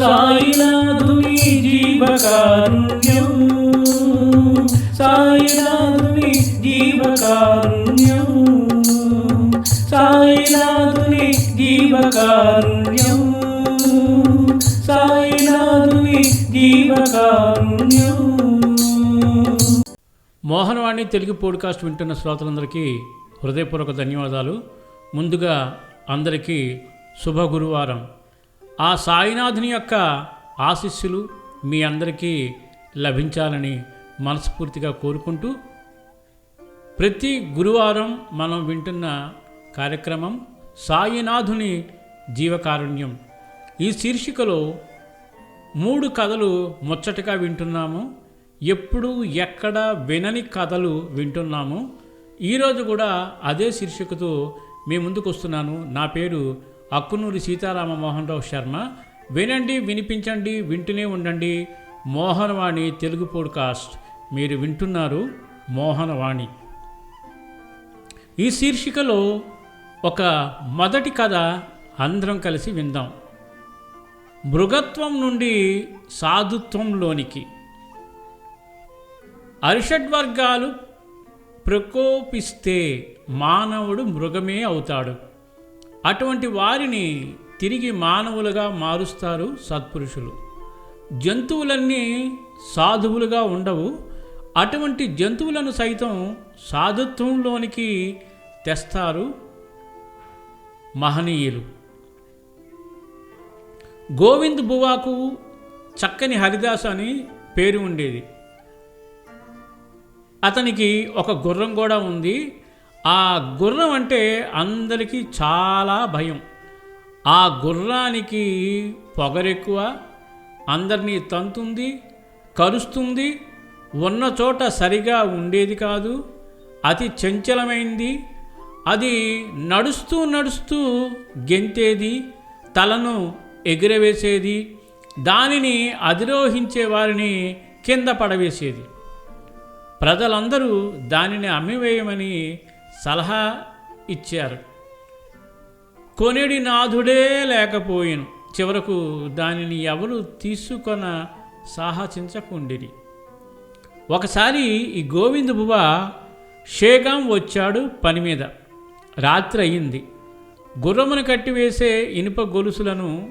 సాయినాథుని జీవకారుణ్యం. సాయినాథుని జీవకారుణ్యం. సాయినాథుని జీవకారుణ్యం. సాయినాథుని జీవకారుణ్యం. మోహనవాణి తెలుగు పోడ్కాస్ట్ వింటున్న శ్రోతలందరికీ హృదయపూర్వక ధన్యవాదాలు. ముందుగా అందరికీ శుభ గురువారం ఆ సాయినాథుని యొక్క ఆశీస్సులు మీ అందరికీ లభించాలని మనస్ఫూర్తిగా కోరుకుంటూ ప్రతి గురువారం మనం వింటున్న కార్యక్రమం సాయినాథుని జీవకారుణ్యం. ఈ శీర్షికలో మూడు కథలు ముచ్చటగా వింటున్నాము. ఎప్పుడు ఎక్కడ వినని కథలు వింటున్నాము. ఈరోజు కూడా అదే శీర్షికతో మీ ముందుకు వస్తున్నాను నా పేరు అక్కునూరి సీతారామ మోహన్ రావు శర్మ వినండి వినిపించండి వింటూనే ఉండండి. మోహనవాణి తెలుగు పోడ్కాస్ట్. మీరు వింటున్నారు మోహనవాణి. ఈ శీర్షికలో ఒక మొదటి కథ అందరం కలిసి విందాం. మృగత్వం నుండి సాధుత్వంలోనికి. అరిషడ్వర్గాలు ప్రకోపిస్తే మానవుడు మృగమే అవుతాడు. అటువంటి వారిని తిరిగి మానవులుగా మారుస్తారు సత్పురుషులు. జంతువులన్నీ సాధువులుగా ఉండవు. అటువంటి జంతువులను సైతం సాధుత్వంలోనికి తెస్తారు మహనీయులు. గోవింద్ బువాకు చక్కని హరిదాస్ అని పేరు ఉండేది. అతనికి ఒక గుర్రం కూడా ఉంది. ఆ గుర్రం అంటే అందరికీ చాలా భయం. ఆ గుర్రానికి పొగరెక్కువ అందరినీ తంతుంది కరుస్తుంది ఉన్న చోట సరిగా ఉండేది కాదు అతి చంచలమైంది అది నడుస్తూ నడుస్తూ గెంతేది తలను ఎగిరవేసేది దానిని అధిరోహించే వారిని కింద పడవేసేది. ప్రజలందరూ దానిని అమ్మివేయమని సలహా ఇచ్చారు. కొనేడి నాథుడే లేకపోయాను. చివరకు దానిని ఎవరు తీసుకొన సాహసించకుండిరి. ఒకసారి ఈ గోవింద బువ షేగాం వచ్చాడు పని మీద. రాత్రి అయింది. గుర్రమును కట్టివేసే ఇనుప గొలుసులను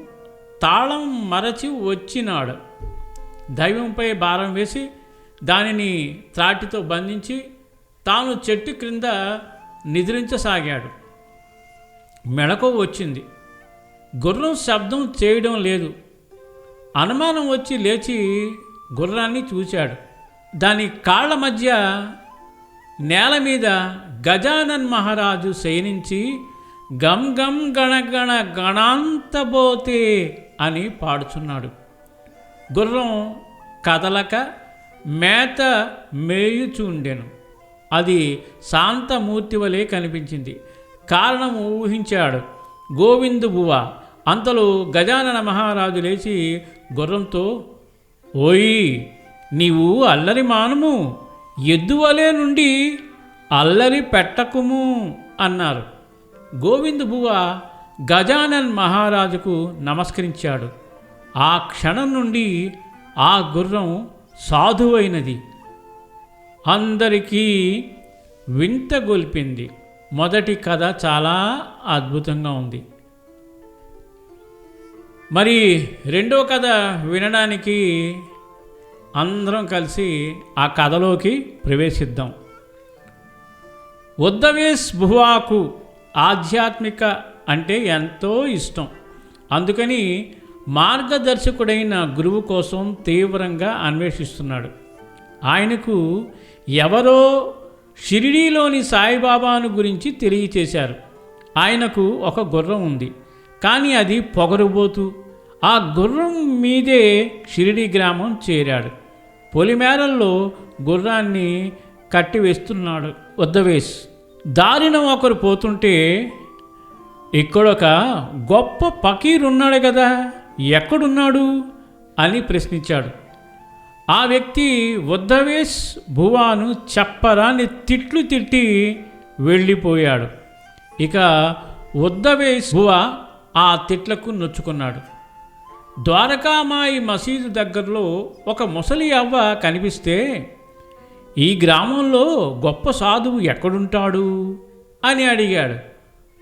తాళం మరచి వచ్చినాడు. దైవంపై భారం వేసి దానిని త్రాటితో బంధించి తాను చెట్టు క్రింద నిద్రించసాగాడు. మెళకు వచ్చింది. గుర్రం శబ్దం చేయడం లేదు. అనుమానం వచ్చి లేచి గుర్రాన్ని చూశాడు. దాని కాళ్ళ మధ్య నేల మీద గజానన్ మహారాజు శయనించి గం గం గణగణ గణాంతబోతే అని పాడుచున్నాడు. గుర్రం కదలక మేత మేయుచుండెను అది శాంతమూర్తి వలె కనిపించింది. కారణం ఊహించాడు. గోవిందు బువ అంతలో గజానన మహారాజు లేచి గుర్రంతో ఓయి నీవు అల్లరి మానము. ఎద్దువలే నుండి అల్లరి పెట్టకుము అన్నారు. గోవింద బువ గజానన్ మహారాజుకు నమస్కరించాడు. ఆ క్షణం నుండి ఆ గుర్రం సాధువైనది. అందరికీ వింత గొల్పింది. మొదటి కథ చాలా అద్భుతంగా ఉంది. మరి రెండో కథ వినడానికి అందరం కలిసి ఆ కథలోకి ప్రవేశిద్దాం. ఉద్దవేస్ భువాకు ఆధ్యాత్మిక అంటే ఎంతో ఇష్టం. అందుకని మార్గదర్శకుడైన గురువు కోసం తీవ్రంగా అన్వేషిస్తున్నాడు. ఆయనకు ఎవరో షిరిడీలోని సాయిబాబాను గురించి తెలియచేశారు. ఆయనకు ఒక గుర్రం ఉంది. కానీ అది పొగరుబోతూ ఆ గుర్రం మీదే షిరిడి గ్రామం చేరాడు. పొలిమేరల్లో గుర్రాన్ని కట్టివేస్తున్నాడు వద్దవేస్ దారిన ఒకరు పోతుంటే ఇక్కడొక గొప్ప పకీరున్నాడు కదా ఎక్కడున్నాడు? అని ప్రశ్నించాడు. ఆ వ్యక్తి ఉద్ధవేష్ భువాను చెప్పరాని తిట్లు తిట్టి వెళ్ళిపోయాడు. ఇక ఉద్ధవేష్ భువ ఆ తిట్లకు నొచ్చుకున్నాడు. ద్వారకామాయి మసీదు దగ్గరలో ఒక ముసలి అవ్వ కనిపిస్తే ఈ గ్రామంలో గొప్ప సాధువు ఎక్కడుంటాడు? అని అడిగాడు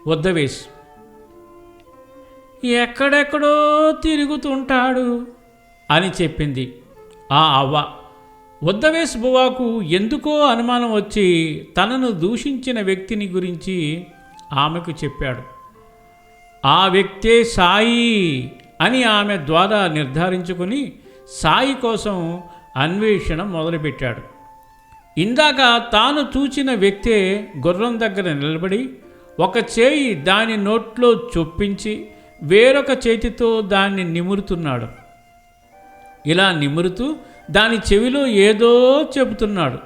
ఉద్ధవేష్ ఎక్కడెక్కడో తిరుగుతుంటాడు అని చెప్పింది. ఆ అవ్వ ఉద్దవేశ్ బువాకు ఎందుకో అనుమానం వచ్చి తనను దూషించిన వ్యక్తిని గురించి ఆమెకు చెప్పాడు. ఆ వ్యక్తే సాయి అని ఆమె ద్వారా నిర్ధారించుకుని సాయి కోసం అన్వేషణ మొదలుపెట్టాడు. ఇందాక తాను చూచిన వ్యక్తే గుర్రం దగ్గర నిలబడి ఒక చేయి దాని నోట్లో చొప్పించి వేరొక చేతితో దాన్ని నిమురుతున్నాడు. ఇలా నిమురుతూ దాని చెవిలో ఏదో చెబుతున్నాడు.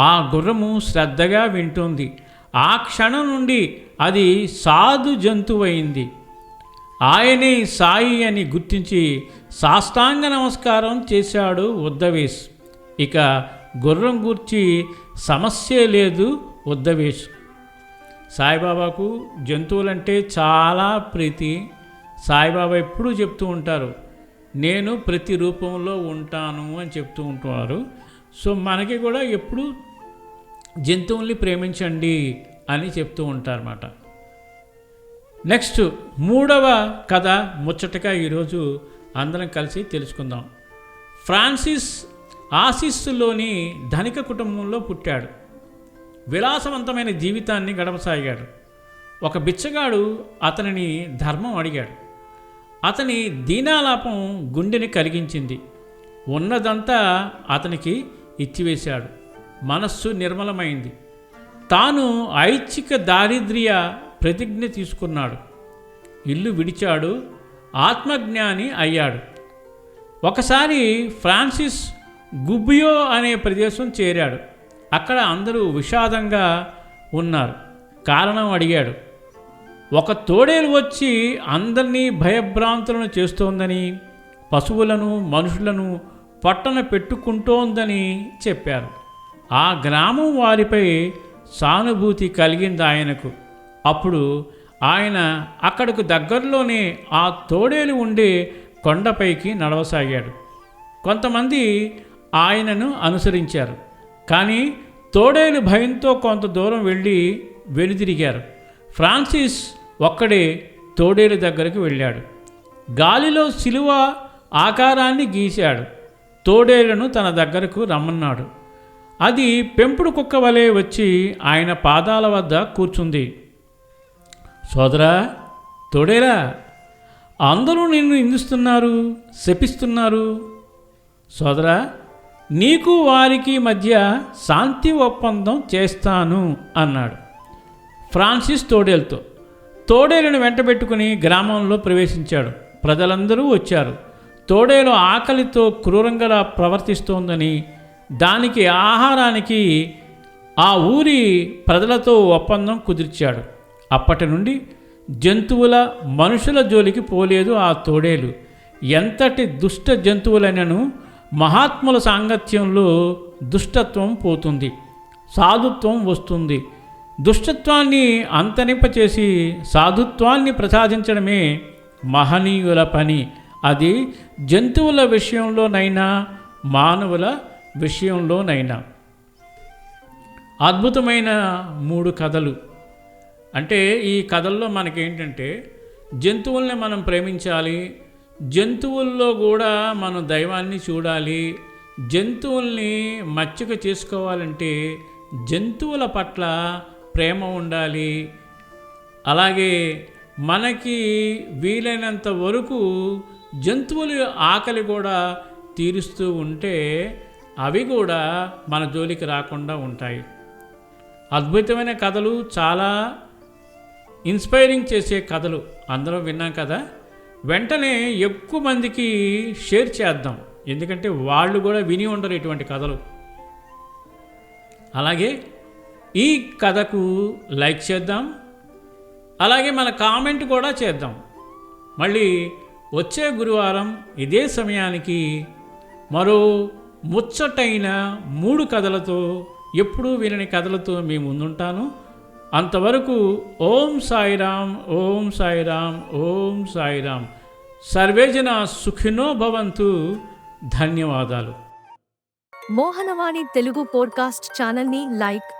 ఆ గుర్రము శ్రద్ధగా వింటోంది. ఆ క్షణం నుండి అది సాధు జంతువైంది. ఆయనే సాయి అని గుర్తించి సాష్టాంగ నమస్కారం చేశాడు ఉద్దవేష్ ఇక గుర్రం గూర్చి సమస్య లేదు ఉద్దవేష్ సాయిబాబాకు జంతువులంటే చాలా ప్రీతి. సాయిబాబా ఎప్పుడూ చెప్తూ ఉంటారు నేను ప్రతి రూపంలో ఉంటాను అని చెప్తూ ఉంటున్నారు. సో మనకి కూడా ఎప్పుడు జంతువుల్ని ప్రేమించండి అని చెప్తూ ఉంటారన్నమాట. నెక్స్ట్ మూడవ కథ ముచ్చటగా ఈరోజు అందరం కలిసి తెలుసుకుందాం. ఫ్రాన్సిస్ ఆసిస్సులోని ధనిక కుటుంబంలో పుట్టాడు. విలాసవంతమైన జీవితాన్ని గడపసాగాడు. ఒక బిచ్చగాడు అతనిని ధర్మం అడిగాడు. అతని దీనాలాపం గుండెని కలిగించింది. ఉన్నదంతా అతనికి ఇచ్చివేశాడు. మనస్సు నిర్మలమైంది. తాను ఐచ్ఛిక దారిద్ర్య ప్రతిజ్ఞ తీసుకున్నాడు. ఇల్లు విడిచాడు. ఆత్మజ్ఞాని అయ్యాడు. ఒకసారి ఫ్రాన్సిస్ గుబియో అనే ప్రదేశం చేరాడు. అక్కడ అందరూ విషాదంగా ఉన్నారు. కారణం అడిగాడు. ఒక తోడేలు వచ్చి అందరినీ భయభ్రాంతులను చేస్తోందని పశువులను మనుషులను పట్టణ పెట్టుకుంటోందని చెప్పారు. ఆ గ్రామం వారిపై సానుభూతి కలిగింది ఆయనకు. అప్పుడు ఆయన అక్కడకు దగ్గరలోనే ఆ తోడేలు ఉండే కొండపైకి నడవసాగాడు. కొంతమంది ఆయనను అనుసరించారు. కానీ తోడేలు భయంతో కొంత దూరం వెళ్ళి వెనుదిరిగారు. ఫ్రాన్సిస్ ఒక్కడే తోడేలు దగ్గరికి వెళ్ళాడు. గాలిలో సిలువ ఆకారాన్ని గీశాడు. తోడేలును తన దగ్గరకు రమ్మన్నాడు. అది పెంపుడు కుక్క వలె వచ్చి ఆయన పాదాల వద్ద కూర్చుంది. సోదరా తోడేరా అందరూ నిన్ను నిందిస్తున్నారు శపిస్తున్నారు. సోదరా నీకు వారికి మధ్య శాంతి ఒప్పందం చేస్తాను అన్నాడు. ఫ్రాన్సిస్ తోడేల్తో. తోడేలను వెంటబెట్టుకుని గ్రామంలో ప్రవేశించాడు. ప్రజలందరూ వచ్చారు. తోడేలు ఆకలితో క్రూరంగా ప్రవర్తిస్తోందని దానికి ఆహారానికి ఆ ఊరి ప్రజలతో ఒప్పందం కుదిర్చాడు. అప్పటి నుండి జంతువుల మనుషుల జోలికి పోలేదు ఆ తోడేలు. ఎంతటి దుష్ట జంతువులైనను మహాత్ముల సాంగత్యంలో దుష్టత్వం పోతుంది సాధుత్వం వస్తుంది. దుష్టత్వాన్ని అంతనింపచేసి సాధుత్వాన్ని ప్రసాదించడమే మహనీయుల పని. అది జంతువుల విషయంలోనైనా మానవుల విషయంలోనైనా. అద్భుతమైన మూడు కథలు. అంటే ఈ కథల్లో మనకేంటంటే జంతువుల్ని మనం ప్రేమించాలి జంతువుల్లో కూడా మనం దైవాన్ని చూడాలి జంతువుల్ని మచ్చిక చేసుకోవాలంటే జంతువుల పట్ల ప్రేమ ఉండాలి. అలాగే మనకి వీలైనంత వరకు జంతువుల ఆకలి కూడా తీరుస్తూ ఉంటే అవి కూడా మన జోలికి రాకుండా ఉంటాయి. అద్భుతమైన కథలు చాలా ఇన్స్పైరింగ్ చేసే కథలు అందరం విన్నాం కదా. వెంటనే ఎక్కువ మందికి షేర్ చేద్దాం. ఎందుకంటే వాళ్ళు కూడా విని ఉండరు ఇటువంటి కథలు. అలాగే ఈ కథకు లైక్ చేద్దాం. అలాగే మన కామెంట్ కూడా చేద్దాం. మళ్ళీ వచ్చే గురువారం ఇదే సమయానికి మరో ముచ్చటైన మూడు కథలతో ఎప్పుడూ వినని కథలతో మీ ముందుంటాను. అంతవరకు ఓం సాయిరామ్ ఓం సాయిరామ్ ఓం సాయిరామ్. సర్వేజన సుఖినో భవంతు. ధన్యవాదాలు. మోహనవాణి తెలుగు పోడ్కాస్ట్ ఛానల్ని లైక్